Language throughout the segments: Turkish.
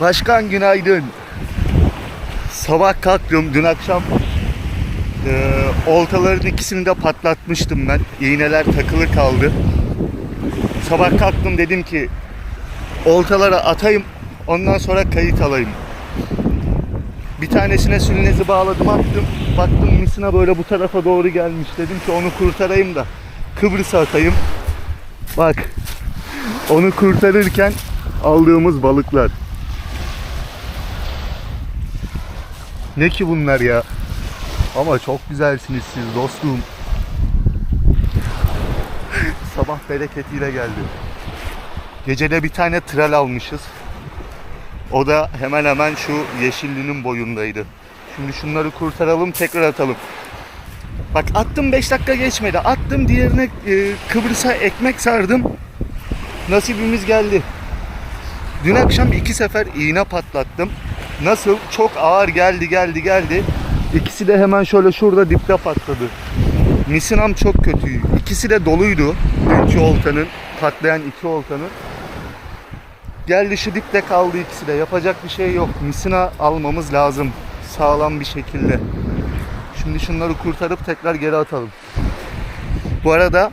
Başkan günaydın. Sabah kalktım dün akşam e, oltaların ikisini de patlatmıştım ben. İğneler takılı kaldı. Sabah kalktım dedim ki oltalara atayım ondan sonra kayıt alayım. Bir tanesine sülnezi bağladım attım. Baktım misina böyle bu tarafa doğru gelmiş. Dedim ki onu kurtarayım da Kıbrıs'a atayım. Bak onu kurtarırken aldığımız balıklar. Ne ki bunlar ya? Ama çok güzelsiniz siz dostum. Sabah bereketiyle geldi. Gecede bir tane tral almışız. O da hemen hemen şu yeşillinin boyundaydı. Şimdi şunları kurtaralım tekrar atalım. Bak attım 5 dakika geçmedi. Attım diğerine e, Kıbrıs'a ekmek sardım. Nasibimiz geldi. Dün akşam iki sefer iğne patlattım. Nasıl? Çok ağır geldi geldi geldi. İkisi de hemen şöyle şurada dipte patladı. Misinam çok kötü. İkisi de doluydu. Dünkü oltanın, patlayan iki oltanın. Geldi şu dipte kaldı ikisi de. Yapacak bir şey yok. Misina almamız lazım. Sağlam bir şekilde. Şimdi şunları kurtarıp tekrar geri atalım. Bu arada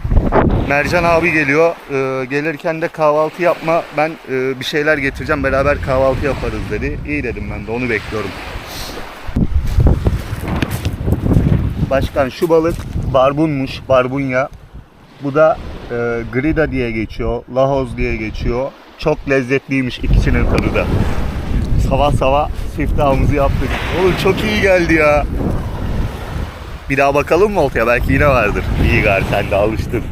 Mercan abi geliyor. Ee, gelirken de kahvaltı yapma. Ben e, bir şeyler getireceğim. Beraber kahvaltı yaparız dedi. İyi dedim ben de onu bekliyorum. Başkan şu balık barbunmuş. Barbunya. Bu da e, grida diye geçiyor. Lahoz diye geçiyor. Çok lezzetliymiş ikisinin tadı da. Sabah sabah siftahımızı yaptık. Oğlum çok iyi geldi ya. Bir daha bakalım mı oltaya? Belki yine vardır. İyi gari sen de alıştın.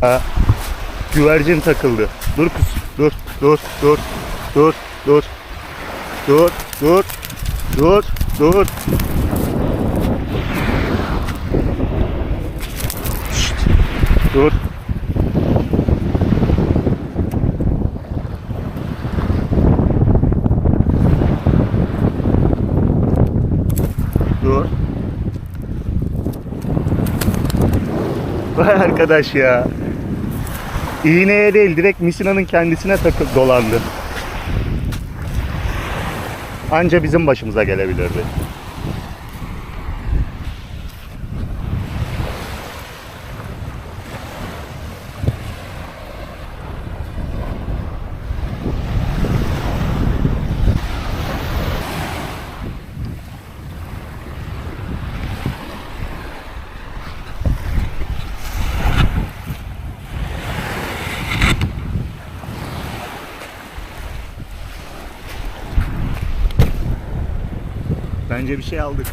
Ha, güvercin takıldı. Dur kız. Dur. Dur. Dur. Dur. Dur. Dur. Dur. Dur. Dur. Şşt. Dur. Dur. Vay arkadaş ya. İğneye değil direkt misinanın kendisine takıp dolandı. Anca bizim başımıza gelebilirdi. Bence bir şey aldık.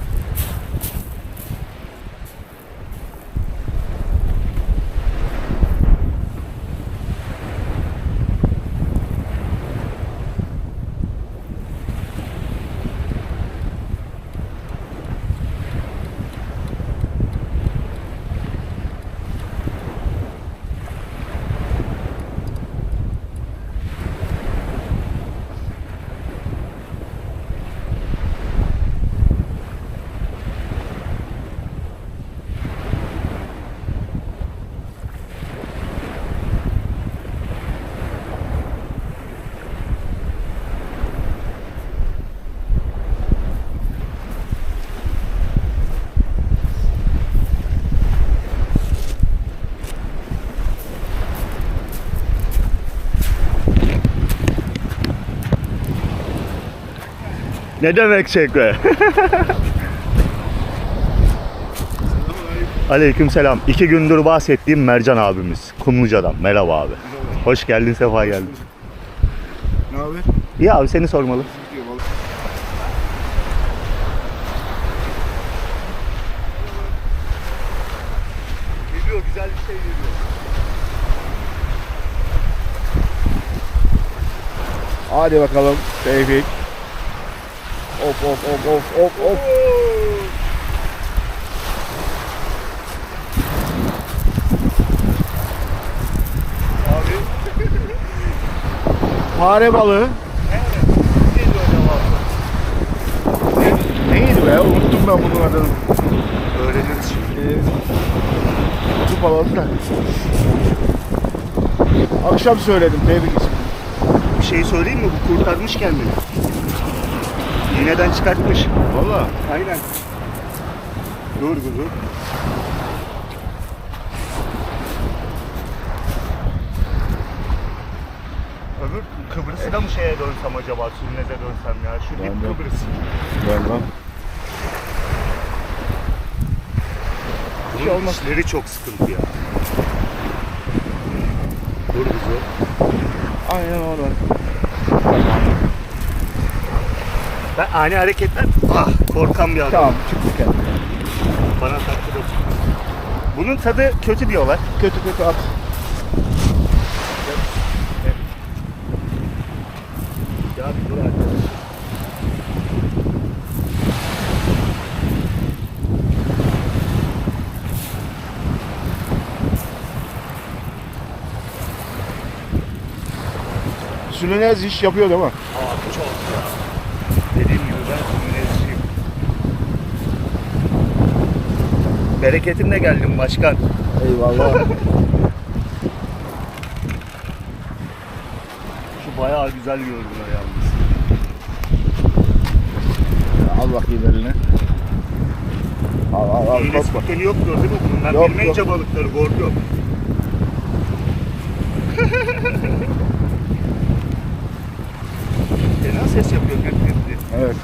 Ne demek çekme? Aleykümselam. İki gündür bahsettiğim Mercan abimiz. Kumluca'dan. Merhaba abi. Hoş geldin, sefa geldin. Ne haber? İyi abi seni sormalı. Geliyor, güzel bir şey geliyor. Hadi bakalım Tevfik. Of of of of of of. Abi, Fare balığı. neydi? Unuttum ben bunun adını. Öğreniriz şimdi. Kutu balığı da. Akşam söyledim Tevfik için. Bir şey söyleyeyim mi? Bu kurtarmış kendini. İğneden çıkartmış. Valla. Aynen. Dur dur. Öbür Kıbrıs'ı da mı şeye dönsem acaba? Sürmeze dönsem ya. Şu de. Kıbrıs. Lan. Bir şey olmaz. işleri çok sıkıntı ya. Dur bizi. Aynen orada. Ben ani hareketler ah korkan bir adam. Tamam çıktı kendine. Bana taktı da. Bunun tadı kötü diyorlar. Kötü kötü at. Ya bir dur arkadaş. Sülünez iş yapıyor değil mi? Abi çok ya. Dediğim gibi ben Sümeyye'ciyim. Bereketimle geldim başkan. Eyvallah. Şu bayağı güzel görünüyor yalnız. al bakayım eline. Al al al. İğne Korkma. spikeli yoktur değil mi bunun? Ben Yok, bilmeyince balıkları korkuyorum. Fena ses yapıyor gök gök diye. Evet.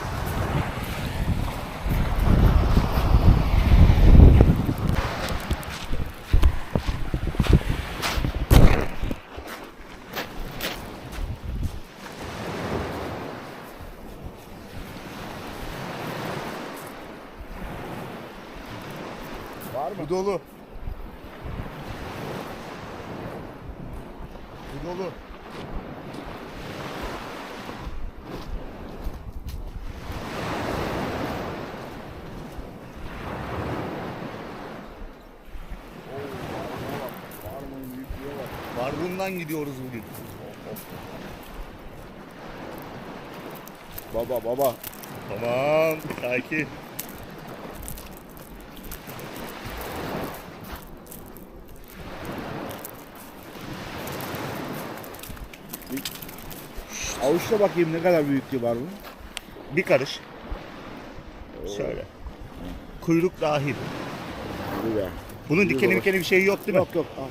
Var mı? Bu dolu. Bu dolu. Barbundan gidiyoruz bugün. Baba baba. Tamam, sakin. Avuçla bakayım ne kadar büyüklüğü var bunun. Bir karış. Şöyle. Kuyruk dahil. Be. Bunun Bir dikeni baba. dikeni bir şey yok değil mi? Yok yok. Al.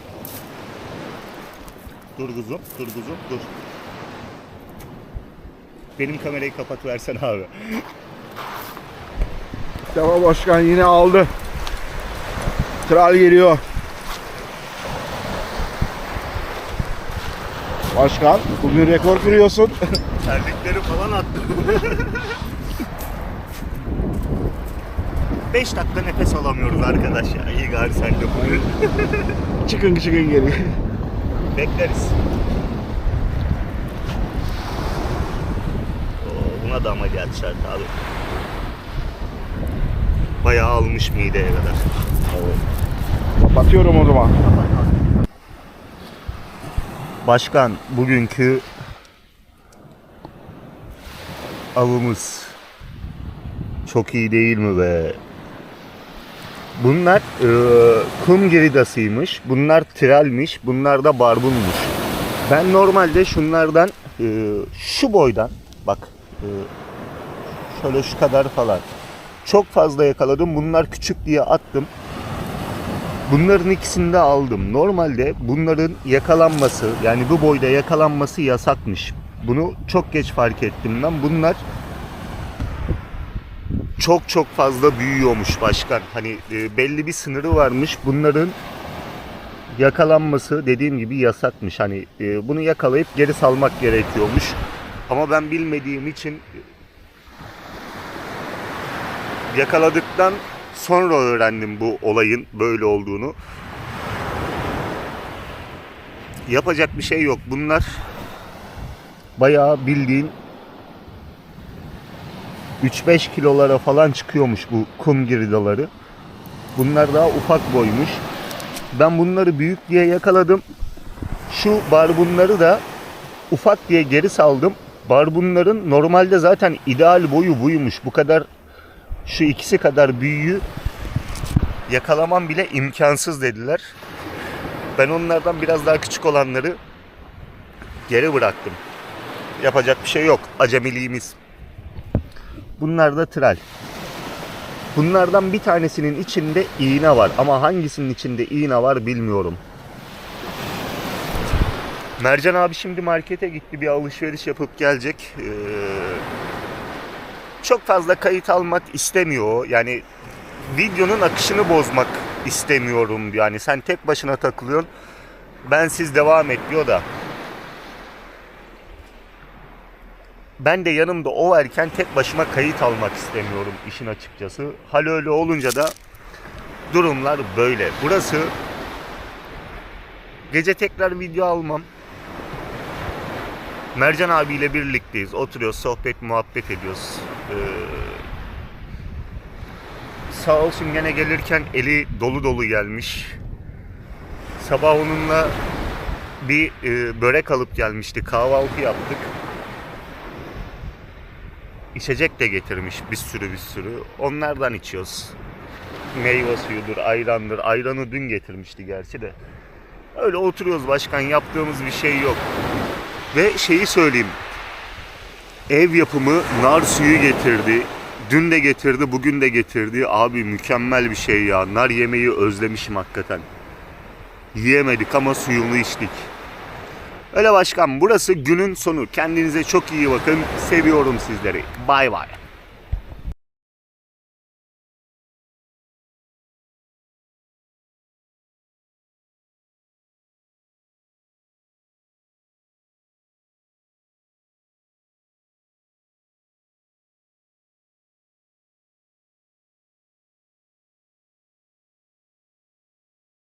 Dur kuzum, dur kuzum, dur. Benim kamerayı kapat versen abi. Mustafa Başkan yine aldı. Kral geliyor. Başkan bugün rekor kırıyorsun. Terlikleri falan attım. 5 dakika nefes alamıyoruz arkadaş ya. İyi gari sen de bugün. çıkın çıkın geri. Bekleriz. Oo, buna da ameliyat şart abi. Bayağı almış mideye kadar. Kapatıyorum o zaman. Başkan bugünkü avımız çok iyi değil mi be? Bunlar e, kum geridasıymış, bunlar tiralmiş, bunlar da barbunmuş. Ben normalde şunlardan e, şu boydan bak e, şöyle şu kadar falan çok fazla yakaladım. Bunlar küçük diye attım. Bunların ikisini de aldım. Normalde bunların yakalanması yani bu boyda yakalanması yasakmış. Bunu çok geç fark ettim ben. Bunlar çok çok fazla büyüyormuş başkan. Hani e, belli bir sınırı varmış. Bunların yakalanması dediğim gibi yasakmış. Hani e, bunu yakalayıp geri salmak gerekiyormuş. Ama ben bilmediğim için yakaladıktan sonra öğrendim bu olayın böyle olduğunu. Yapacak bir şey yok. Bunlar bayağı bildiğin 3-5 kilolara falan çıkıyormuş bu kum girdaları. Bunlar daha ufak boymuş. Ben bunları büyük diye yakaladım. Şu barbunları da ufak diye geri saldım. Barbunların normalde zaten ideal boyu buymuş. Bu kadar şu ikisi kadar büyüğü yakalamam bile imkansız dediler. Ben onlardan biraz daha küçük olanları geri bıraktım. Yapacak bir şey yok. Acemiliğimiz. Bunlar da tral. Bunlardan bir tanesinin içinde iğne var ama hangisinin içinde iğne var bilmiyorum. Mercan abi şimdi markete gitti bir alışveriş yapıp gelecek. Ee, çok fazla kayıt almak istemiyor. Yani videonun akışını bozmak istemiyorum. Yani sen tek başına takılıyorsun. Ben siz devam et diyor da. Ben de yanımda o varken tek başıma kayıt almak istemiyorum işin açıkçası. Hal öyle olunca da durumlar böyle. Burası gece tekrar video almam. Mercan abiyle birlikteyiz. Oturuyoruz, sohbet, muhabbet ediyoruz. Ee, sağ olsun gene gelirken eli dolu dolu gelmiş. Sabah onunla bir e, börek alıp gelmişti. Kahvaltı yaptık. İçecek de getirmiş bir sürü bir sürü. Onlardan içiyoruz. Meyve suyudur, ayrandır. Ayranı dün getirmişti gerçi de. Öyle oturuyoruz başkan yaptığımız bir şey yok. Ve şeyi söyleyeyim. Ev yapımı nar suyu getirdi. Dün de getirdi, bugün de getirdi. Abi mükemmel bir şey ya. Nar yemeği özlemişim hakikaten. Yiyemedik ama suyunu içtik. Öyle başkan burası günün sonu. Kendinize çok iyi bakın. Seviyorum sizleri. Bay bay.